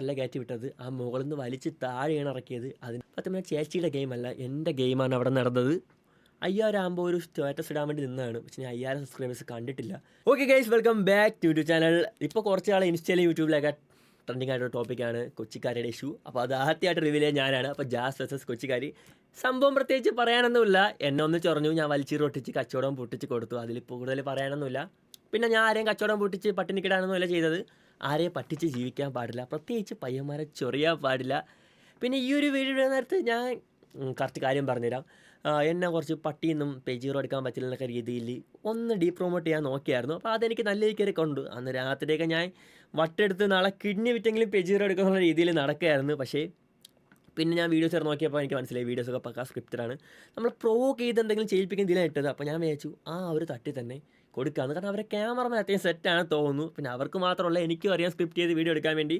അല്ല കയറ്റി വിട്ടത്. ആ മുകളിൽ നിന്ന് വലിച്ച് താഴെയാണ് ഇറക്കിയത്. അതിന് പത്തുമണി ചേച്ചിയുടെ ഗെയിമല്ല എന്റെ ഗെയിമാണ് അവിടെ നടന്നത്. അയ്യാറാകുമ്പോൾ ഒരു സ്റ്റാറ്റസ് ഇടാൻ വേണ്ടി നിന്നാണ് പക്ഷെ ഞാൻ അയ്യായിരം സബ്സ്ക്രൈബേഴ്സ് കണ്ടിട്ടില്ല. Okay guys welcome back to YouTube channel ഇപ്പോൾ കുറച്ച് നാൾ ഇൻസ്റ്റയിലും യൂട്യൂബിലൊക്കെ ട്രെൻഡിങ് ആയിട്ടൊരു ടോപ്പിക്കാണ് കൊച്ചിക്കാരുടെ ഇഷ്യൂ അപ്പോൾ അത് ആദ്യമായിട്ട് റിവീൽ ചെയ്യാൻ ഞാനാണ്. അപ്പോൾ ജാസ് വെസസ് കൊച്ചിക്കാരി. സംഭവം പ്രത്യേകിച്ച് പറയാനൊന്നുമില്ല. എന്നെ ഒന്ന് ചൊറഞ്ഞു. ഞാൻ വലിച്ചീറ് ഒട്ടിച്ച് കച്ചവടം പൊട്ടിച്ച് കൊടുത്തു. അതിൽ കൂടുതൽ പറയാനൊന്നുമില്ല. പിന്നെ ഞാൻ ആരെയും കച്ചവടം പൊട്ടിച്ച് പട്ടിണിക്കിടാനൊന്നുമല്ല ചെയ്തത്. ആരെയും പറ്റിച്ച് ജീവിക്കാൻ പാടില്ല. പ്രത്യേകിച്ച് പയ്യന്മാരെ ചൊറിയാൻ പാടില്ല. പിന്നെ ഈ ഒരു വീഡിയോ നേരത്ത് ഞാൻ കറക്റ്റ് കാര്യം പറഞ്ഞുതരാം. എന്നെ കുറച്ച് പട്ടിയൊന്നും പേജീറോ എടുക്കാൻ പറ്റില്ല എന്നൊക്കെ രീതിയിൽ ഒന്ന് ഡീ പ്രൊമോട്ട് ചെയ്യാൻ നോക്കിയായിരുന്നു. അപ്പോൾ അതെനിക്ക് നല്ല രീതിക്കൊരു കൊണ്ട്. അന്ന് രാത്രിയൊക്കെ ഞാൻ വട്ടെടുത്ത് നാളെ കിഡ്നി വിറ്റെങ്കിലും പെജീറോ എടുക്കുന്ന രീതിയിൽ നടക്കുകയായിരുന്നു. പക്ഷേ പിന്നെ ഞാൻ വീഡിയോസ് ഒക്കെ നോക്കിയപ്പോൾ എനിക്ക് മനസ്സിലായി വീഡിയോസൊക്കെ പക്കാ സ്ക്രിപ്റ്റഡാണ് നമ്മൾ പ്രൊവോക്ക് ചെയ്ത് എന്തെങ്കിലും ചെയ്യിപ്പിക്കുന്ന ഇതിലാണ് ഇട്ടത്. അപ്പോൾ ഞാൻ വിചാരിച്ചു ആ ഒരു തട്ടി തന്നെ. കൊടുക്കാമെന്ന് കാരണം അവരെ ക്യാമറമാൻ അത്യാവശ്യം സെറ്റാണ് തോന്നുന്നു. പിന്നെ അവർക്ക് മാത്രമല്ല എനിക്കും അറിയാം സ്ക്രിപ്റ്റ് ചെയ്ത് വീഡിയോ എടുക്കാൻ വേണ്ടി.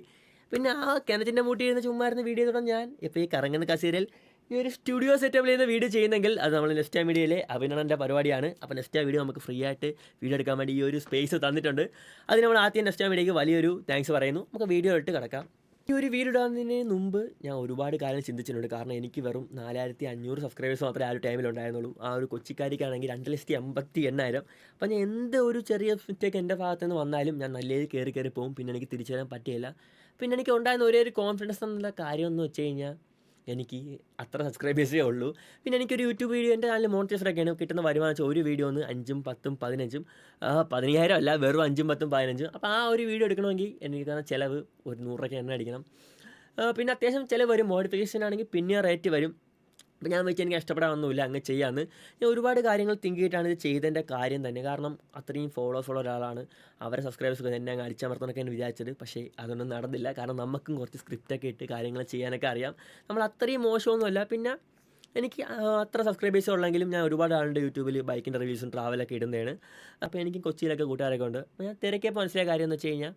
പിന്നെ ആ കിണറ്റിന്റെ മൂട്ടി ഇരുന്ന് ചുമ്മാ ഇരുന്ന് വീഡിയോ തുടങ്ങി ഞാൻ. ഇപ്പോൾ ഈ കറങ്ങുന്ന കസേരയിൽ ഈ ഒരു സ്റ്റുഡിയോ സെറ്റപ്പ് ചെയ്യുന്ന വീഡിയോ ചെയ്യുന്നെങ്കിൽ അത് നമ്മൾ നെക്സ്റ്റ് മീഡിയയിലെ അഭിനന്ദന്റെ പരിപാടിയാണ്. അപ്പോൾ നെക്സ്റ്റ് വീഡിയോ നമുക്ക് ഫ്രീ ആയിട്ട് വീഡിയോ എടുക്കാൻ വേണ്ടി ഈ ഒരു സ്പേസ് തന്നിട്ടുണ്ട്. അതിന് നമ്മൾ ആദ്യം നെക്സ്റ്റ് മീഡിയയ്ക്ക് വലിയൊരു താങ്ക്സ് പറയുന്നു. നമുക്ക് വീഡിയോ ഇട്ട് കിടക്കാം. ഈ ഒരു വീടിടുന്നതിന് മുമ്പ് ഞാൻ ഒരുപാട് കാര്യം ചിന്തിച്ചിട്ടുണ്ട്. കാരണം എനിക്ക് വെറും നാലായിരത്തി അഞ്ഞൂറ് സബ്സ്ക്രൈബേഴ്സ് മാത്രമേ ആ ഒരു ടൈമിൽ ഉണ്ടായിരുന്നുള്ളൂ. ആ ഒരു കൊച്ചിക്കാരിക്കാണെങ്കിൽ രണ്ട് ലക്ഷത്തി എൺപത്തി എണ്ണായിരം അപ്പം ഞാൻ എന്ത് ഒരു ചെറിയ മിസ്റ്റേക്ക് എന്റെ ഭാഗത്തു നിന്ന് വന്നാലും ഞാൻ നല്ല രീതിയിൽ കയറി കയറി പോകും. പിന്നെ എനിക്ക് തിരിച്ചു വരാൻ പറ്റിയില്ല. പിന്നെ എനിക്ക് ഉണ്ടായിരുന്ന ഒരേ ഒരു കോൺഫിഡൻസ് എന്നുള്ള കാര്യം എന്ന് വെച്ച് കഴിഞ്ഞാൽ എനിക്ക് അത്ര സബ്സ്ക്രൈബേഴ്സേ ഉള്ളൂ. പിന്നെ എനിക്കൊരു യൂട്യൂബ് വീഡിയോ എന്റെ ചാനൽ മോണിറ്റൈസറൊക്കെയാണ് കിട്ടുന്ന വരുമാനം ഒരു വീഡിയോ ഒന്ന് അഞ്ചും പത്തും പതിനഞ്ചും പതിനയ്യായിരം അല്ല വെറും അഞ്ചും പത്തും പതിനഞ്ചും. അപ്പോൾ ആ ഒരു വീഡിയോ എടുക്കണമെങ്കിൽ എനിക്ക് തന്നെ ചിലവ് ഒരു നൂറൊക്കെ എണ്ണ അടിക്കണം. പിന്നെ അത്യാവശ്യം ചിലവ് വരും. മോഡിഫിക്കേഷൻ ആണെങ്കിൽ പിന്നെ റേറ്റ് വരും. അപ്പോൾ ഞാൻ വെച്ച് എനിക്ക് ഇഷ്ടപ്പെടാനൊന്നുമില്ല അങ്ങ് ചെയ്യാന്ന്. ഞാൻ ഒരുപാട് കാര്യങ്ങൾ തിങ്ക് ചെയ്തിട്ടാണ് ഇത് ചെയ്തതിന്റെ കാര്യം തന്നെ. കാരണം അത്രയും ഫോളോവേഴ്സ് ഉള്ള ഒരാളാണ്. അവരെ സബ്സ്ക്രൈബേഴ്സ് എന്നെ അങ്ങ് അടിച്ചമർത്തണമൊക്കെ ഞാൻ വിചാരിച്ചത്. പക്ഷേ അതൊന്നും നടന്നില്ല. കാരണം നമുക്കും കുറച്ച് സ്ക്രിപ്റ്റൊക്കെ ഇട്ട് കാര്യങ്ങൾ ചെയ്യാനൊക്കെ അറിയാം. നമ്മൾ അത്രയും മോശമൊന്നുമല്ല. പിന്നെ എനിക്ക് അത്ര സബ്സ്ക്രൈബേഴ്സ് ഉള്ളെങ്കിലും ഞാൻ ഒരുപാട് ആളുണ്ട് യൂട്യൂബിൽ ബൈക്കിന്റെ റിവ്യൂസും ട്രാവലൊക്കെ ഇടുന്നതാണ്. അപ്പോൾ എനിക്ക് കൊച്ചിയിലൊക്കെ കൂട്ടുകാരൊക്കെ ഉണ്ട്. അപ്പോൾ ഞാൻ തിരക്കിയപ്പോൾ മനസ്സിലായ കാര്യം എന്ന് വെച്ച് കഴിഞ്ഞാൽ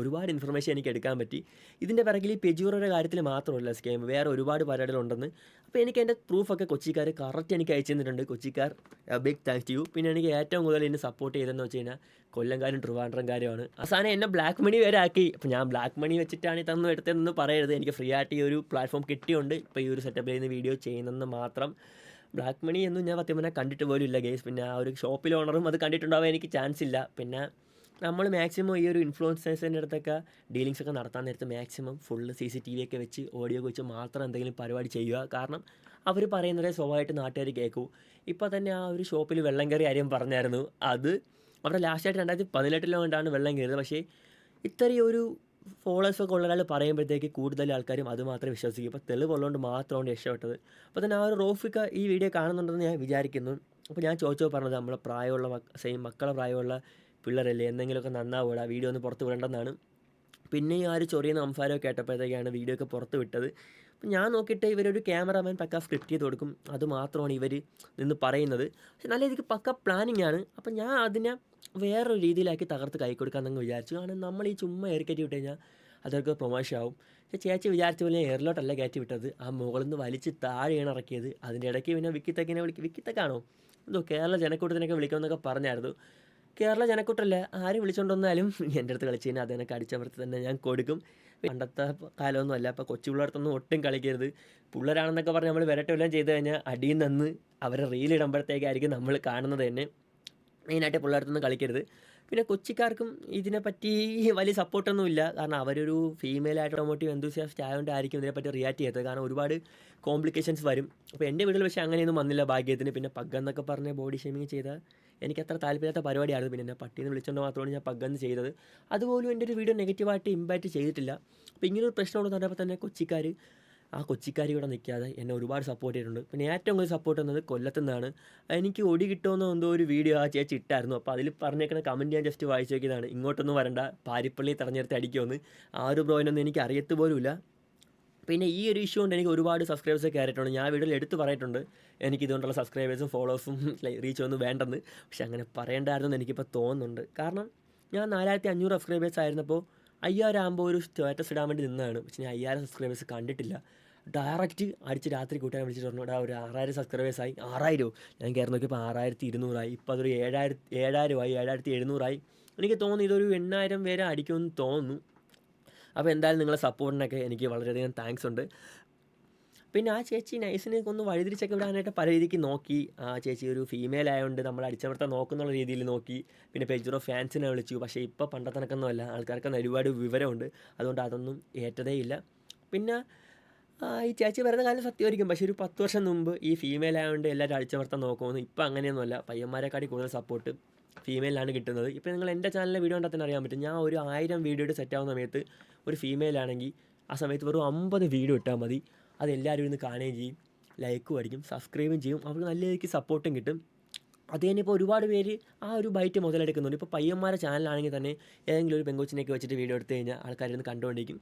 ഒരുപാട് ഇൻഫർമേഷൻ എനിക്ക് എടുക്കാൻ പറ്റി. ഇതിന്റെ പിറകിൽ ഈ പെജൂറയുടെ കാര്യത്തിൽ മാത്രമല്ല സ്കീം വേറെ ഒരുപാട് പരിപാടികളുണ്ടെന്ന്. അപ്പോൾ എനിക്ക് എന്റെ പ്രൂഫൊക്കെ കൊച്ചിക്കാർ കറക്റ്റ് എനിക്ക് അയച്ചു തന്നിട്ടുണ്ട്. കൊച്ചിക്കാർ ബിഗ് താങ്ക്സ് ടു യു പിന്നെ എനിക്ക് ഏറ്റവും കൂടുതൽ എന്നെ സപ്പോർട്ട് ചെയ്തതെന്ന് വെച്ച് കഴിഞ്ഞാൽ കൊല്ലംകാരും ട്രിവാൻഡ്രംകാരുമാണ് അവസാനം എന്നെ ബ്ലാക്ക് മണി വരെ ആക്കി. അപ്പോൾ ഞാൻ ബ്ലാക്ക് മണി വെച്ചിട്ടാണ് ഈ തന്നു എടുത്തതെന്ന് പറയരുത്. എനിക്ക് ഫ്രീ ആയിട്ട് ഈ ഒരു പ്ലാറ്റ്ഫോം കിട്ടിയുണ്ട്. ഇപ്പോൾ ഈ ഒരു സെറ്റപ്പിൽ നിന്ന് വീഡിയോ ചെയ്യുന്നതെന്ന് മാത്രം. ബ്ലാക്ക് മണി എന്നും ഞാൻ സത്യം പറഞ്ഞാൽ കണ്ടിട്ട് പോലും ഇല്ല ഗേസ് പിന്നെ ആ ഒരു ഷോപ്പിൽ ഓണറും അത് കണ്ടിട്ടുണ്ടാവാൻ എനിക്ക് ചാൻസ് ഇല്ല. പിന്നെ നമ്മൾ മാക്സിമം ഈ ഒരു ഇൻഫ്ലുവൻസേഴ്സിന്റെ അടുത്തൊക്കെ ഡീലിങ്സ് ഒക്കെ നടത്താൻ നേരത്ത് maximum full C C T V ഒക്കെ വെച്ച് ഓഡിയോ വെച്ച് മാത്രം എന്തെങ്കിലും പരിപാടി ചെയ്യുക. കാരണം അവർ പറയുന്നത് സ്വഭാവമായിട്ട് നാട്ടുകാർ കേൾക്കൂ. ഇപ്പോൾ തന്നെ ആ ഒരു ഷോപ്പിൽ വെള്ളം കയറി കാര്യം പറഞ്ഞായിരുന്നു. അത് അവിടെ ലാസ്റ്റായിട്ട് രണ്ടായിരത്തി പതിനെട്ടിലോ കൊണ്ടാണ് വെള്ളം കയറിയത്. പക്ഷേ ഇത്രയും ഒരു ഫോളോവേഴ്സൊക്കെ ഉള്ള ഒരാൾ പറയുമ്പോഴത്തേക്ക് കൂടുതൽ ആൾക്കാരും അത് മാത്രമേ വിശ്വസിക്കൂ. ഇപ്പോൾ തെളിവുള്ളതുകൊണ്ട് മാത്രമാണ് രക്ഷപ്പെട്ടത്. അപ്പോൾ തന്നെ ആ ഒരു റോഫിക്ക ഈ വീഡിയോ കാണുന്നുണ്ടെന്ന് ഞാൻ വിചാരിക്കുന്നു. അപ്പോൾ ഞാൻ ചോദിച്ചോ പറഞ്ഞത് നമ്മളെ പ്രായമുള്ള സെയിം മക്കളെ പ്രായമുള്ള പിള്ളേരല്ലേ എന്തെങ്കിലുമൊക്കെ നന്നാവൂടാ വീഡിയോ ഒന്ന് പുറത്ത് വിടേണ്ടെന്നാണ്. പിന്നെ ആ ഒരു ചൊറിയുന്ന സംസാരമൊക്കെ കേട്ടപ്പോഴത്തേക്കാണ് വീഡിയോ ഒക്കെ പുറത്ത് വിട്ടത്. അപ്പം ഞാൻ നോക്കിയിട്ട് ഇവരൊരു ക്യാമറാമാൻ പക്ക സ്ക്രിപ്റ്റ് ചെയ്ത് കൊടുക്കും. അത് മാത്രമാണ് ഇവർ നിന്ന് പറയുന്നത്. പക്ഷെ നല്ല രീതിക്ക് പക്ക പ്ലാനിങ് ആണ്. അപ്പം ഞാൻ അതിനെ വേറൊരു രീതിയിലാക്കി തകർത്ത് കൈ കൊടുക്കാൻ കൊടുക്കാമെന്നങ്ങ് വിചാരിച്ചു. കാരണം നമ്മൾ ഈ ചുമ്മാ എയർ കയറ്റി വിട്ട് കഴിഞ്ഞാൽ അതൊക്കെ പ്രൊമോഷൻ ആവും. പക്ഷേ ചേച്ചി വിചാരിച്ച പോലെ എയറിലോട്ടല്ല കയറ്റി വിട്ടത്. ആ മുകളിൽ നിന്ന് വലിച്ച് താഴെയാണ് ഇറക്കിയത്. അതിന്റെ ഇടയ്ക്ക് പിന്നെ വിക്കിത്തക്കിനെ വിളിക്കും വിക്കിത്തക്കാണോ? എന്തോ കേരള ജനക്കൂട്ടത്തിനൊക്കെ വിളിക്കുമെന്നൊക്കെ പറഞ്ഞായിരുന്നു. കേരള ജനക്കൂട്ടല്ല? ആര് വിളിച്ചുകൊണ്ടുവന്നാലും എന്റെ അടുത്ത് കളിച്ച് കഴിഞ്ഞാൽ അതിനൊക്കെ അടിച്ചമർത്തി തന്നെ ഞാൻ കൊടുക്കും. പണ്ടത്തെ കാലമൊന്നും അല്ല. അപ്പോൾ കൊച്ചു പിള്ളേർത്തൊന്നും ഒട്ടും കളിക്കരുത്. പിള്ളേരാണെന്നൊക്കെ പറഞ്ഞ് നമ്മൾ വരട്ടെല്ലാം ചെയ്ത് കഴിഞ്ഞാൽ അടിയിൽ നിന്ന് അവരെ റീലിടുമ്പോഴത്തേക്കായിരിക്കും നമ്മൾ കാണുന്നത് തന്നെ. മെയിനായിട്ട് പിള്ളേർക്കൊന്നും കളിക്കരുത്. പിന്നെ കൊച്ചിക്കാർക്കും ഇതിനെപ്പറ്റി വലിയ സപ്പോർട്ടൊന്നും ഇല്ല. കാരണം അവരൊരു ഫീമെയിൽ ആയിട്ട് എന്തൂസിയാസ്റ്റ് ആയതുകൊണ്ടായിരിക്കും ഇതിനെപ്പറ്റി റിയാക്ട് ചെയ്തത് കാരണം ഒരുപാട് കോംപ്ലിക്കേഷൻസ് വരും. അപ്പോൾ എന്റെ വീട്ടിൽ പക്ഷേ അങ്ങനെയൊന്നും വന്നില്ല ഭാഗ്യത്തിന്. പിന്നെ പഗ്ഗെന്നൊക്കെ പറഞ്ഞ് ബോഡി ഷേമിങ് ചെയ്താൽ എനിക്ക് അത്ര താല്പര്യമില്ലാത്ത പരിപാടിയായിരുന്നു പിന്നെ എന്നെ പട്ടിയെന്ന് വിളിച്ചുകൊണ്ട് മാത്രമാണ് ഞാൻ പഗ്ഗെന്ന് ചെയ്തത്. അതുപോലും എന്റെ ഒരു വീഡിയോ നെഗറ്റീവായിട്ട് ഇമ്പാക്റ്റ് ചെയ്തിട്ടില്ല. അപ്പോൾ ഇങ്ങനൊരു പ്രശ്നമുണ്ടെന്ന് പറഞ്ഞപ്പോൾ തന്നെ കൊച്ചിക്കാർ ആ കൊച്ചിക്കാരി ഇവിടെ നിൽക്കാതെ എന്നെ ഒരുപാട് സപ്പോർട്ട് ചെയ്തിട്ടുണ്ട്. പിന്നെ ഏറ്റവും കൂടുതൽ സപ്പോർട്ട് എന്നത് കൊല്ലത്തു നിന്നാണ് എനിക്ക് ഒടി കിട്ടുമെന്ന് എന്തോ ഒരു വീഡിയോ ആ ചേച്ചി ഇട്ടായിരുന്നു. അപ്പോൾ അതിൽ പറഞ്ഞേക്കുന്ന കമന്റ് ഞാൻ ജസ്റ്റ് വായിച്ചു നോക്കിയതാണ്. ഇങ്ങോട്ടൊന്നും വരണ്ട. പാരിപ്പള്ളി തെരഞ്ഞെടുത്ത് അടിക്കുമെന്ന്. ആ ഒരു ബ്രോയിനൊന്നും എനിക്ക് അറിയത്ത് പോലുമില്ല. പിന്നെ ഈ ഒരു ഇഷ്യൂ കൊണ്ട് എനിക്ക് ഒരുപാട് സബ്സ്ക്രൈബേഴ്സ് കയറിയിട്ടുണ്ട്. ഞാൻ വീഡിയോയിൽ എടുത്ത് പറഞ്ഞിട്ടുണ്ട്. എനിക്ക് ഇതുകൊണ്ടുള്ള സബ്സ്ക്രൈബേഴ്സും ഫോളോവേഴ്സും റീച്ച് ഒന്നും വേണ്ടെന്ന്. പക്ഷെ അങ്ങനെ പറയേണ്ടായിരുന്നു എനിക്കിപ്പോൾ തോന്നുന്നുണ്ട്. കാരണം ഞാൻ നാലായിരത്തി അഞ്ഞൂറ് സബ്സ്ക്രൈബേഴ്സ് ആയിരുന്നപ്പോൾ അയ്യായിരം ആകുമ്പോൾ ഒരു സ്റ്റാറ്റസ് ഇടാൻ വേണ്ടി നിന്നാണ് പക്ഷെ ഞാൻ അയ്യായിരം സബ്സ്ക്രൈബേഴ്സ് കണ്ടിട്ടില്ല. ഡയറക്റ്റ് അടിച്ച് രാത്രി കൂട്ടാൻ വിളിച്ചിട്ട് പറഞ്ഞു "എടാ, ഒരു ആറായിരം സബ്സ്ക്രൈബേഴ്സ് ആയി. ആറായിരമോ ഞാൻ കയറി നോക്കിയപ്പോൾ ആറായിരത്തി ഇരുന്നൂറായി ഇപ്പോൾ അതൊരു ഏഴായിരത്തി ഏഴായിരമായി ഏഴായിരത്തി എഴുന്നൂറായി എനിക്ക് തോന്നുന്നു ഇതൊരു എണ്ണായിരം വരെ അടിക്കുമെന്ന് തോന്നുന്നു. അപ്പോൾ എന്തായാലും നിങ്ങളെ സപ്പോർട്ടിനൊക്കെ എനിക്ക് വളരെയധികം താങ്ക്സ് ഉണ്ട്. പിന്നെ ആ ചേച്ചി നൈസിനെ ഒന്ന് വഴിതിരിച്ചൊക്കെ വിടാനായിട്ട് പല രീതിക്ക് നോക്കി. ആ ചേച്ചി ഒരു ഫീമെയിൽ ആയതുകൊണ്ട് നമ്മൾ അടിച്ചമർത്താൻ നോക്കുന്നുള്ള രീതിയിൽ നോക്കി. പിന്നെ പെജുറോ ഫാൻസിനെ വിളിച്ചു. പക്ഷേ ഇപ്പോൾ പണ്ടത്തെ കണക്കൊന്നുമല്ല ആൾക്കാർക്ക് ഒരുപാട് വിവരമുണ്ട്. അതുകൊണ്ട് അതൊന്നും ഏറ്റതേ ഇല്ല. പിന്നെ ഈ ചേച്ചി വരുന്ന കാലം സത്യമായിരിക്കും പക്ഷേ ഒരു പത്ത് വർഷം മുമ്പ് ഈ ഫീമെയിൽ ആയതുകൊണ്ട് എല്ലാവരും അടിച്ചമർത്താൻ നോക്കുമെന്ന് ഇപ്പം അങ്ങനെയൊന്നുമല്ല. പയ്യന്മാരെക്കാട്ടി കൂടുതൽ സപ്പോർട്ട് ഫീമെയിലാണ് കിട്ടുന്നത്. ഇപ്പോൾ നിങ്ങൾ എന്റെ ചാനലിലെ വീഡിയോ കണ്ടാൽ തന്നെ അറിയാൻ പറ്റും. ഞാൻ ഒരു ആയിരം വീഡിയോയുടെ സെറ്റ് ആവുന്ന സമയത്ത് ഒരു ഫീമെയിലാണെങ്കിൽ ആ സമയത്ത് വെറും അമ്പത് വീഡിയോ ഇട്ടാൽ മതി. അത് എല്ലാവരും ഇന്ന് കാണുകയും ചെയ്യും ലൈക്കും അടിക്കും സബ്സ്ക്രൈബും ചെയ്യും. അവർക്ക് നല്ല രീതിക്ക് സപ്പോർട്ടും കിട്ടും. അത് തന്നെ ഇപ്പോൾ ഒരുപാട് പേര് ആ ഒരു ബൈറ്റ് മുതലെടുക്കുന്നുണ്ട്. ഇപ്പോൾ പയ്യന്മാരെ ചാനലാണെങ്കിൽ തന്നെ ഏതെങ്കിലും ഒരു പെങ്കൊച്ചിനെയൊക്കെ വെച്ചിട്ട് വീഡിയോ എടുത്തു കഴിഞ്ഞാൽ ആൾക്കാരിന്ന് കണ്ടുകൊണ്ടിരിക്കും.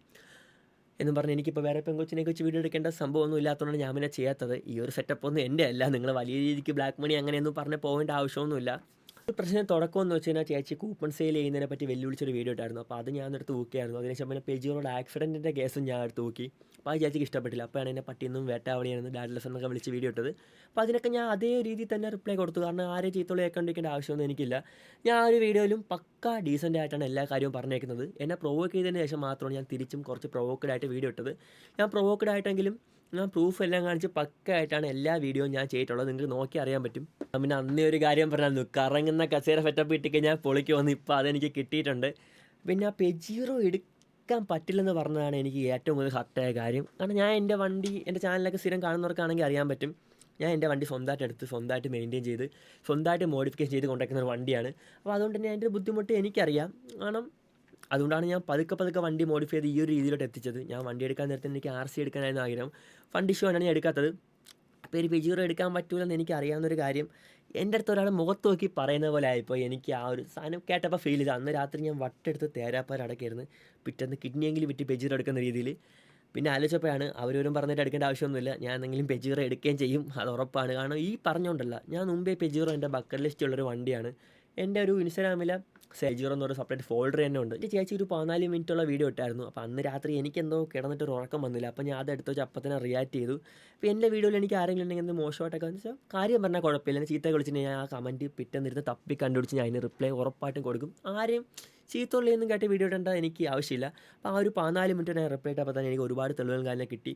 എന്നും പറഞ്ഞ് എനിക്കിപ്പോൾ വേറെ പെങ്കൊച്ചിനെയൊക്കെ വെച്ച് വീഡിയോ എടുക്കേണ്ട സംഭവമൊന്നും ഇല്ലാത്തതുകൊണ്ടാണ് ഞാൻ പിന്നെ ചെയ്യാത്തത്. ഈ ഒരു സെറ്റപ്പ് ഒന്നും എന്റെ അല്ല. നിങ്ങൾ വലിയ രീതിക്ക് ബ്ലാക്ക് മണി അങ്ങനെയൊന്നും പറഞ്ഞ് പോകേണ്ട ആവശ്യമൊന്നുമില്ല. പ്രശ്നം തുടക്കമെന്ന് വെച്ച് കഴിഞ്ഞാൽ ചേച്ചി കൂപ്പൺ സെയിൽ ചെയ്യുന്നതിനെ പറ്റി വെല്ലുവിളിച്ചൊരു വീഡിയോ ഇട്ടായിരുന്നു. അപ്പോൾ അത് ഞാൻ എടുത്ത് തൂക്കിയായിരുന്നു. അതിനുശേഷം പിന്നെ പെജിയോട് ആക്സിഡന്റിന്റെ കേസും ഞാൻ എടുത്ത് തൂക്കി. അപ്പോൾ ആ ചേച്ചിക്ക് ഇഷ്ടപ്പെട്ടില്ല. അപ്പോഴാണ് എന്നെ പട്ടിയൊന്നും വേട്ടാവളിയാണെന്ന് ഡാഡ്ലെസ് എന്നൊക്കെ വിളിച്ച് വീഡിയോ ഇട്ടത്. അപ്പോൾ അതിനൊക്കെ ഞാൻ അതേ രീതിയിൽ തന്നെ റിപ്ലൈ കൊടുത്തു. കാരണം ആരെ ചീത്തോളി കേൾക്കേണ്ടിരിക്കേണ്ട ആവശ്യമൊന്നും എനിക്കില്ല. ഞാൻ ആ ഒരു വീഡിയോയിലും പക്ക ഡീസന്റ് ആയിട്ടാണ് എല്ലാ കാര്യവും പറഞ്ഞേക്കുന്നത്. എന്നെ പ്രൊവോക്ക് ചെയ്തതിന് ശേഷം മാത്രമാണ് ഞാൻ തിരിച്ചും കുറച്ച് പ്രൊവോക്കഡ് ആയിട്ട് വീഡിയോ ഇട്ടത്. ഞാൻ പ്രൊവോക്കഡ് ആയിട്ടെങ്കിലും ഞാൻ പ്രൂഫ് എല്ലാം കാണിച്ച് പക്കയായിട്ടാണ് എല്ലാ വീഡിയോയും ഞാൻ ചെയ്തിട്ടുള്ളത്. നിങ്ങൾക്ക് നോക്കി അറിയാൻ പറ്റും. പിന്നെ അന്നേ ഒരു കാര്യം പറഞ്ഞായിരുന്നു കറങ്ങുന്ന കസേര സെറ്റപ്പ് ഇട്ടിട്ട് ഞാൻ പൊളിക്ക് വന്ന് ഇപ്പോൾ അതെനിക്ക് കിട്ടിയിട്ടുണ്ട്. പിന്നെ ആ പെജീറോ എടുക്കാൻ പറ്റില്ലെന്ന് പറഞ്ഞതാണ് എനിക്ക് ഏറ്റവും കൂടുതൽ ഹർട്ടായ കാര്യം. കാരണം ഞാൻ എന്റെ വണ്ടി എന്റെ ചാനലൊക്കെ സ്ഥിരം കാണുന്നവർക്കാണെങ്കിൽ അറിയാൻ പറ്റും. ഞാൻ എന്റെ വണ്ടി സ്വന്തമായിട്ട് എടുത്ത് സ്വന്തമായിട്ട് മെയിന്റെയിൻ ചെയ്ത് സ്വന്തമായിട്ട് മോഡിഫിക്കേഷൻ ചെയ്ത് കൊണ്ടുവയ്ക്കുന്ന ഒരു വണ്ടിയാണ്. അപ്പോൾ അതുകൊണ്ട് തന്നെ അതിന്റെ ബുദ്ധിമുട്ട് എനിക്കറിയാം. കാരണം അതുകൊണ്ടാണ് ഞാൻ പതുക്കെ പതുക്കെ വണ്ടി മോഡിഫൈ ചെയ്ത് ഈ ഒരു രീതിയിലോട്ട് എത്തിച്ചത്. ഞാൻ വണ്ടി എടുക്കാൻ നേരത്തെ എനിക്ക് ആർ സി എടുക്കാനായിരുന്നു ആഗ്രഹം. ഫണ്ട് ഇഷ്യൂ ആണ് ഞാൻ എടുക്കാത്തത്. അപ്പോൾ ഒരു പെജീറോ എടുക്കാൻ പറ്റൂലെന്ന് എനിക്ക് അറിയാവുന്നൊരു കാര്യം. എന്റെ അടുത്ത് ഒരാൾ മുഖത്ത് നോക്കി പറയുന്ന പോലെ ആയിപ്പോയി. എനിക്ക് ആ ഒരു സാധനം കേട്ടപ്പോൾ ഫീൽ ചെയ്തു. അന്ന് രാത്രി ഞാൻ വട്ടെടുത്ത് തേരാപ്പാർ അടക്കായിരുന്നു പിറ്റേന്ന് കിഡ്നിയെങ്കിലും വിറ്റ് പെജീർ എടുക്കുന്ന രീതിയിൽ പിന്നെ ആലോചിച്ചപ്പോഴാണ് അവരോരും പറഞ്ഞിട്ട് എടുക്കേണ്ട ആവശ്യമൊന്നുമില്ല. ഞാൻ എന്തെങ്കിലും പെജീറോ എടുക്കുകയും ചെയ്യും. അത് ഉറപ്പാണ്. കാരണം ഈ പറഞ്ഞുകൊണ്ടല്ല ഞാൻ മുമ്പേ പെജീറോ എന്റെ ബക്കറ്റ് ലിസ്റ്റുള്ളൊരു വണ്ടിയാണ്. എന്റെ ഒരു ഇൻസ്റ്റാഗ്രാമിലെ സെജീറോ എന്ന് പറഞ്ഞ സെപ്പറേറ്റ് ഫോൾഡർ തന്നെ ഉണ്ട്. ചേച്ചി ഒരു പതിനാല് മിനിറ്റുള്ള വീഡിയോ ഇട്ടായിരുന്നു. അപ്പോൾ അന്ന് രാത്രി എനിക്കെന്തോ കിടന്നിട്ട് ഒരു ഉറക്കം വന്നില്ല. അപ്പോൾ ഞാൻ അത് എടുത്ത് വെച്ച് അപ്പം തന്നെ റിയാക്ട് ചെയ്തു. അപ്പോൾ എന്റെ വീഡിയോയിൽ എനിക്ക് ആരെങ്കിലും ഉണ്ടെങ്കിൽ എന്ത് മോശമായിട്ടൊക്കെ വെച്ചാൽ കാര്യം പറഞ്ഞാൽ കുഴപ്പമില്ല. ചീത്ത വിളിച്ചിട്ട് ഞാൻ ആ കമന്റ് പിറ്റേന്നിരുന്ന് തപ്പി കണ്ടുപിടിച്ച് ഞാൻ അതിന് റിപ്ലൈ ഉറപ്പായിട്ടും കൊടുക്കും. ആരെയും ചീത്തുള്ളിയൊന്നും കേട്ട് വീഡിയോ ഇടേണ്ട എനിക്ക് ആവശ്യമില്ല. അപ്പോൾ ആ ഒരു പതിനാല് മിനിറ്റ് ഞാൻ റിപ്ലൈ ഇട്ടപ്പോൾ തന്നെ എനിക്ക് ഒരുപാട് തെളിവുകൾ കാര്യം കിട്ടി.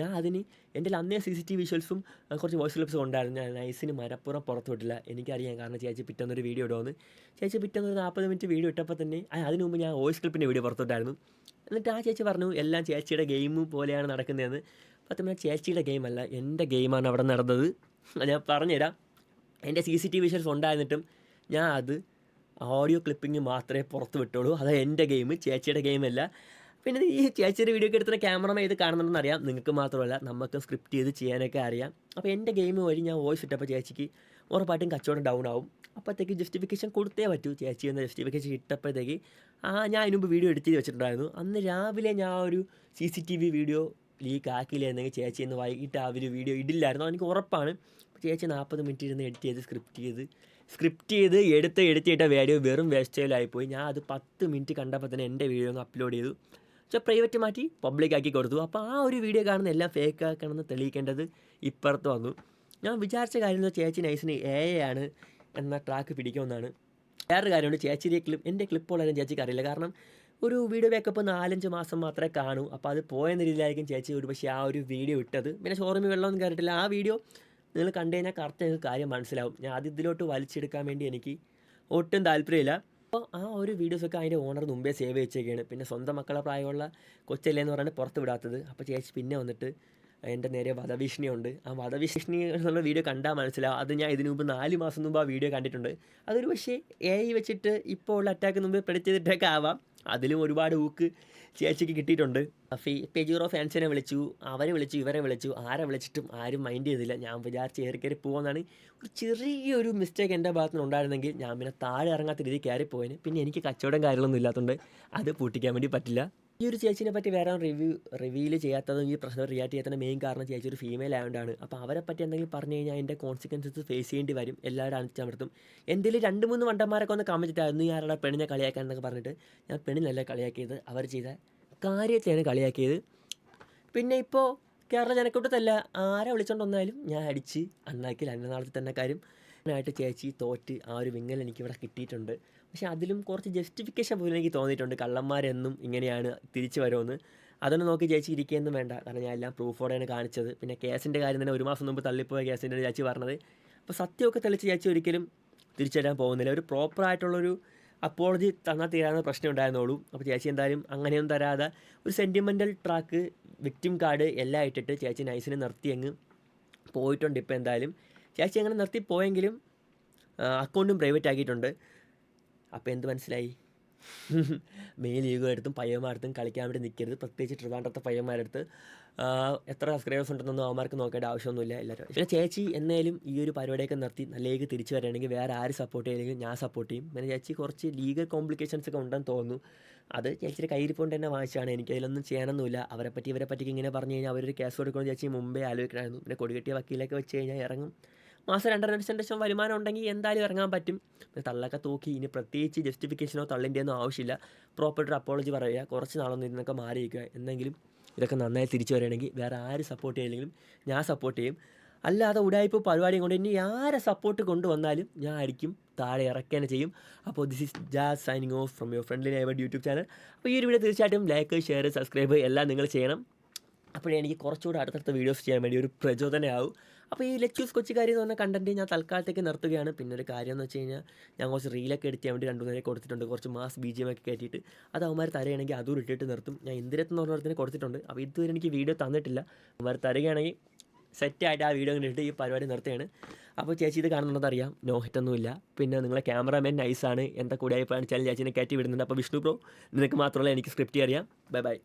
ഞാൻ അതിന് എന്റെ അന്നേ സി സി ടി വിഷ്വൽസും കുറച്ച് വോയിസ് ക്ലിപ്സും ഉണ്ടായിരുന്നു. ഞാൻ നൈസിന് മരപ്പുറം പുറത്ത് വിട്ടില്ല. എനിക്കറിയാം കാരണം ചേച്ചി പിറ്റേന്നൊരു വീഡിയോ ഇടുമെന്ന്. ചേച്ചി പിറ്റേന്നൊരു നാൽപ്പത് മിനിറ്റ് വീഡിയോ ഇട്ടപ്പോൾ തന്നെ അതിനു മുമ്പ് ഞാൻ വോയിസ് ക്ലിപ്പിന്റെ വീഡിയോ പുറത്തുവിട്ടായിരുന്നു എന്നിട്ട് ആ ചേച്ചി പറഞ്ഞു എല്ലാം ചേച്ചിയുടെ ഗെയിം പോലെയാണ് നടക്കുന്നതെന്ന്. മിനിറ്റ് ചേച്ചിയുടെ ഗെയിമല്ല എന്റെ ഗെയിമാണ് അവിടെ നടന്നത്. ഞാൻ പറഞ്ഞുതരാം. എന്റെ സി സി ടി വിഷ്വൽസ് ഉണ്ടായിരുന്നിട്ടും ഞാൻ അത് ഓഡിയോ ക്ലിപ്പിംഗ് മാത്രമേ പുറത്ത് വിട്ടുള്ളൂ. അത് എന്റെ ഗെയിം ചേച്ചിയുടെ ഗെയിമല്ല പിന്നെ ഈ ചേച്ചിയുടെ വീഡിയോ ഒക്കെ എടുത്തുന്ന ഇത് കാണുന്നുണ്ടെന്ന് അറിയാം. നിങ്ങൾക്ക് മാത്രമല്ല നമുക്ക് സ്ക്രിപ്റ്റ് ചെയ്ത് ചെയ്യാനൊക്കെ അറിയാം. അപ്പോൾ എന്റെ ഗെയിം വഴി ഞാൻ വോയിസ് ഇട്ടപ്പോൾ ചേച്ചിക്ക് ഉറപ്പായിട്ടും കച്ചവടം ഡൗൺ ആവും. അപ്പോഴത്തേക്ക് ജസ്റ്റിഫിക്കേഷൻ കൊടുത്തേ പറ്റൂ. ചേച്ചി എന്ന ജസ്റ്റിഫിക്കേഷൻ ഇട്ടപ്പോഴത്തേക്ക് ആ ഞാൻ അതിനുമ്പ് വീഡിയോ എഡിറ്റ് വെച്ചിട്ടുണ്ടായിരുന്നു. അന്ന് രാവിലെ ഞാൻ ഒരു C C T V video leak ആക്കിയില്ലായിരുന്നെങ്കിൽ ചേച്ചി ഇന്ന് വൈകിട്ട് ആ ഒരു വീഡിയോ ഇടില്ലായിരുന്നു. എനിക്ക് ഉറപ്പാണ്. ചേച്ചി നാൽപ്പത് മിനിറ്റ് ഇരുന്ന് എഡിറ്റ് ചെയ്ത് സ്ക്രിപ്റ്റ് ചെയ്ത് സ്ക്രിപ്റ്റ് ചെയ്ത് എടുത്ത് എഡിറ്റ് ചെയ്ത വീഡിയോ വെറും വേസ്റ്റേലായിപ്പോയി ഞാൻ അത് പത്ത് മിനിറ്റ് കണ്ടപ്പോൾ തന്നെ എന്റെ വീഡിയോ ഒന്ന് അപ്ലോഡ് ചെയ്തു. പക്ഷേ പ്രൈവറ്റ് മാറ്റി പബ്ലിക് ആക്കി കൊടുത്തു. അപ്പോൾ ആ ഒരു വീഡിയോ കാണുന്ന എല്ലാം ഫേക്ക് ആക്കണമെന്ന് തെളിയിക്കേണ്ടത് ഇപ്പുറത്ത് വന്നു. ഞാൻ വിചാരിച്ച കാര്യം എന്ന് ചേച്ചി നൈസിന് എ ആണ് എന്ന ട്രാക്ക് പിടിക്കുമെന്നാണ്. വേറൊരു കാര്യമുണ്ട് ചേച്ചിയുടെ ക്ലിപ്പ് എന്റെ ക്ലിപ്പുള്ളതിനും ചേച്ചിക്ക് അറിയില്ല. കാരണം ഒരു വീഡിയോ ബാക്കപ്പ് നാലഞ്ച് മാസം മാത്രമേ കാണൂ. അപ്പോൾ അത് പോയെന്ന രീതിയിലായിരിക്കും ചേച്ചി ഒരു പക്ഷേ ആ ഒരു വീഡിയോ ഇട്ടത്. പിന്നെ ഷോറൂമിൽ വെള്ളമൊന്നും കയറിയിട്ടില്ല ആ വീഡിയോ നിങ്ങൾ കണ്ടു കഴിഞ്ഞാൽ കറക്റ്റ് നിങ്ങൾക്ക് കാര്യം മനസ്സിലാവും. ഞാൻ അത് ഇതിലോട്ട് വലിച്ചെടുക്കാൻ വേണ്ടി എനിക്ക് ഒട്ടും താല്പര്യമില്ല. അപ്പോൾ ആ ഒരു വീഡിയോസൊക്കെ അതിന്റെ ഓണർ മുമ്പേ സേവ് വെച്ചേക്കാണ് പിന്നെ സ്വന്തം മക്കളെ പ്രായമുള്ള കൊച്ചല്ലേ എന്ന് പറഞ്ഞാൽ പുറത്ത് വിടാത്തത്. അപ്പോൾ ചേച്ചി പിന്നെ വന്നിട്ട് എന്റെ നേരെ വധഭീഷണിയുണ്ട്. ആ വധഭീഷണി എന്നുള്ള വീഡിയോ കണ്ടാൽ മനസ്സിലാവും അത് ഞാൻ ഇതിനു മുമ്പ് നാല് മാസം മുമ്പ് ആ വീഡിയോ കണ്ടിട്ടുണ്ട്. അതൊരു പക്ഷേ എ വെച്ചിട്ട് ഇപ്പോൾ ഉള്ള അറ്റാക്ക് മുമ്പ് പ്രെഡിക്റ്റ് ചെയ്തിട്ടൊക്കെ ആവാം. അതിലും ഒരുപാട് ഊക്ക് ചേച്ചിക്ക് കിട്ടിയിട്ടുണ്ട്. ഫീ പെജൂറോ ഫാൻസിനെ വിളിച്ചു അവരെ വിളിച്ചു ഇവരെ വിളിച്ചു ആരെ വിളിച്ചിട്ടും ആരും മൈൻഡ് ചെയ്തില്ല. ഞാൻ വിചാരിച്ച് ഏറി കയറി പോകുന്നതാണ് ഒരു ചെറിയൊരു മിസ്റ്റേക്ക് എന്റെ ഭാഗത്ത് നിന്ന് ഉണ്ടായിരുന്നെങ്കിൽ ഞാൻ പിന്നെ താഴെ ഇറങ്ങാത്ത രീതിയിൽ കയറിപ്പോയിന്. പിന്നെ എനിക്ക് കച്ചവടം കാര്യങ്ങളൊന്നും ഇല്ലാത്തതുകൊണ്ട് അത് പൂട്ടിക്കാൻ വേണ്ടി പറ്റില്ല. ഈ ഒരു ചേച്ചിനെ പറ്റി വേറെ റിവ്യൂ റിവീൽ ചെയ്യാത്തതും ഈ പ്രശ്നം റിയാക്ട് ചെയ്യാത്തതിന്റെ മെയിൻ കാരണം ചേച്ചി ഒരു ഫീമെയിൽ ആയതുകൊണ്ടാണ് അപ്പോൾ അവരെ പറ്റി എന്തെങ്കിലും പറഞ്ഞു കഴിഞ്ഞാൽ അതിന്റെ കോൺസിക്വൻസസ് ഫേസ് ചെയ്യേണ്ടി വരും. എല്ലാവരും അണിച്ചമർത്തും എന്തെങ്കിലും രണ്ട് മൂന്ന് വണ്ടന്മാരൊക്കെ ഒന്ന് കമന്റ് ഞാൻ ഈ ആരുടെ പെണ്ണിനെ കളിയാക്കാൻ എന്നൊക്കെ പറഞ്ഞിട്ട് ഞാൻ പെണ്ണിനല്ല കളിയാക്കിയത് അവർ ചെയ്ത കാര്യത്തെയാണ് കളിയാക്കിയത്. പിന്നെ ഇപ്പോൾ കേരള ജനക്കൂട്ടത്തല്ല ആരെ വിളിച്ചോണ്ട് വന്നാലും ഞാൻ അടിച്ച് അണ്ണാക്കിൽ അന്നനാളത്തിൽ തന്നെ കാര്യം ആയിട്ട് ചേച്ചി തോറ്റ് ആ ഒരു വിങ്ങൽ എനിക്കിവിടെ കിട്ടിയിട്ടുണ്ട്. പക്ഷേ അതിലും കുറച്ച് ജസ്റ്റിഫിക്കേഷൻ പോലും എനിക്ക് തോന്നിയിട്ടുണ്ട്. കള്ളന്മാരെന്നും ഇങ്ങനെയാണ് തിരിച്ചു വരുമെന്ന്. അതൊന്നും നോക്കി ചേച്ചി ഇരിക്കുകയെന്നും വേണ്ട. കാരണം ഞാൻ എല്ലാം പ്രൂഫോടെയാണ് കാണിച്ചത്. പിന്നെ കേസിന്റെ കാര്യം തന്നെ ഒരു മാസം മുമ്പ് തള്ളിപ്പോയ കേസിന്റെ ചേച്ചി പറഞ്ഞത്. അപ്പോൾ സത്യമൊക്കെ തെളിച്ച് ചേച്ചി ഒരിക്കലും തിരിച്ചു വരാൻ പോകുന്നില്ല. ഒരു പ്രോപ്പറായിട്ടുള്ളൊരു അപ്പോളജി തന്നാൽ തീരാവുന്ന പ്രശ്നം ഉണ്ടായിരുന്നുള്ളൂ. അപ്പോൾ ചേച്ചി എന്തായാലും അങ്ങനെയൊന്നും തരാതെ ഒരു സെന്റിമെന്റൽ ട്രാക്ക് വിക്റ്റിം കാർഡ് എല്ലാം ഇട്ടിട്ട് ചേച്ചി നൈസിനെ നിർത്തിയങ്ങ് പോയിട്ടുണ്ട് ഇപ്പോൾ എന്തായാലും. ചേച്ചി അങ്ങനെ നിർത്തി പോയെങ്കിലും അക്കൗണ്ടും പ്രൈവറ്റ് ആക്കിയിട്ടുണ്ട്. അപ്പോൾ എന്ത് മനസ്സിലായി? മെയിൽ യുഗമെടുത്തും പയ്യന്മാരടുത്തും കളിക്കാൻ വേണ്ടി നിൽക്കരുത് പ്രത്യേകിച്ച് ട്രിവാൻഡ്രത്തെ പയ്യന്മാരടുത്ത്. എത്ര സബ്സ്ക്രൈബേഴ്സ് ഉണ്ടെന്നൊന്നും അവന്മാർക്ക് നോക്കേണ്ട ആവശ്യമൊന്നുമില്ല എല്ലാവരും. പിന്നെ ചേച്ചി എന്നാലും ഈ ഒരു പരിപാടിയൊക്കെ നിർത്തി നല്ല ലീഗ് തിരിച്ചു വരികയാണെങ്കിൽ വേറെ ആര് സപ്പോർട്ട് ചെയ്യില്ലെങ്കിൽ ഞാൻ സപ്പോർട്ട് ചെയ്യും. പിന്നെ ചേച്ചി കുറച്ച് ലീഗൽ കോംപ്ലിക്കേഷൻസ് ഒക്കെ ഉണ്ടെന്ന് തോന്നുന്നു. അത് ചേച്ചിയുടെ കയ്യിരിപ്പോണ്ട് തന്നെ വാങ്ങിച്ചാണ് എനിക്ക് അതിലൊന്നും ചെയ്യാനൊന്നുമില്ല. അവരെ പറ്റി ഇവരെ പറ്റി ഇങ്ങനെ പറഞ്ഞു കഴിഞ്ഞാൽ അവരൊരു കേസ് കൊടുക്കണം ചേച്ചി മുമ്പേ ആലോചിക്കണമായിരുന്നു. പിന്നെ കൊടികെട്ടിയ വക്കീലൊക്കെ വെച്ച് കഴിഞ്ഞാൽ ഇറങ്ങും. മാസം രണ്ടര ലക്ഷം ലക്ഷം വരുമാനം ഉണ്ടെങ്കിൽ എന്തായാലും ഇറങ്ങാൻ പറ്റും. തള്ളൊക്കെ തൂക്കി ഇനി പ്രത്യേകിച്ച് ജസ്റ്റിഫിക്കേഷനോ തള്ളിന്റെയൊന്നും ആവശ്യമില്ല. പ്രോപ്പർട്ടി അപ്പോളജി പറയുക. കുറച്ച് നാളൊന്നും ഇതിനൊക്കെ മാറിയിരിക്കുക എന്നെങ്കിലും ഇതൊക്കെ നന്നായി തിരിച്ചു വരികയാണെങ്കിൽ വേറെ ആര് സപ്പോർട്ട് ചെയ്യില്ലെങ്കിലും ഞാൻ സപ്പോർട്ട് ചെയ്യും. അല്ലാതെ ഉടായ്പ പരിപാടിയും കൊണ്ട് ഇനി ആരെ സപ്പോർട്ട് കൊണ്ടുവന്നാലും ഞാൻ ആയിരിക്കും താഴെ ഇറക്കുകയാണ് ചെയ്യും. അപ്പോൾ this is Jas signing off from your friendly neighbour YouTube channel അപ്പോൾ ഈ ഒരു വീഡിയോ തീർച്ചയായിട്ടും ലൈക്ക് ഷെയർ സബ്സ്ക്രൈബ് എല്ലാം നിങ്ങൾ ചെയ്യണം. അപ്പോഴേ എനിക്ക് കുറച്ചുകൂടെ അടുത്തടുത്ത വീഡിയോസ് ചെയ്യാൻ വേണ്ടി ഒരു പ്രചോദനമാവും. അപ്പോൾ ഈ ലെക്ചൂസ് കാര്യം എന്ന് പറഞ്ഞ കണ്ടന്റ് ഞാൻ തൽക്കാലത്തേക്ക് നിർത്തുകയാണ്. പിന്നെ ഒരു കാര്യം എന്ന് വെച്ച് കഴിഞ്ഞാൽ ഞാൻ കുറച്ച് റീലൊക്കെ എഡിറ്റ് ചെയ്യാൻ വേണ്ടി രണ്ടു നേരം കൊടുത്തിട്ടുണ്ട്. കുറച്ച് മാസ് ബി ജി എം ഒക്കെ കയറ്റിയിട്ട് അത് അവന്മാർ തരുകയാണെങ്കിൽ അതും ഇട്ടിട്ട് നിർത്തും. ഞാൻ ഇന്ദിരത്ത് എന്ന് പറഞ്ഞതിന് കൊടുത്തിട്ടുണ്ട്. അപ്പോൾ ഇതുവരെ എനിക്ക് വീഡിയോ തന്നിട്ടില്ല. അവന്മാർ തരികയാണെങ്കിൽ സെറ്റായിട്ട് ആ വീഡിയോ കണ്ടിട്ട് ഈ പരിപാടി നിർത്തുകയാണ്. അപ്പോൾ ചേച്ചി ഇത് കാണുന്നുണ്ടെന്ന് അറിയാം? നോ ഹിറ്റൊന്നുമില്ല പിന്നെ നിങ്ങളെ ക്യാമറാമാൻ നൈസാണ് എന്താ കൂടെ ആയിപ്പോഴാണ് ചേച്ചിനെ കയറ്റി വിടുന്നുണ്ട്. അപ്പോൾ വിഷ്ണു ബ്രോ നിനക്ക് മാത്രമല്ല എനിക്ക് സ്ക്രിപ്റ്റ് അറിയാം. Bye bye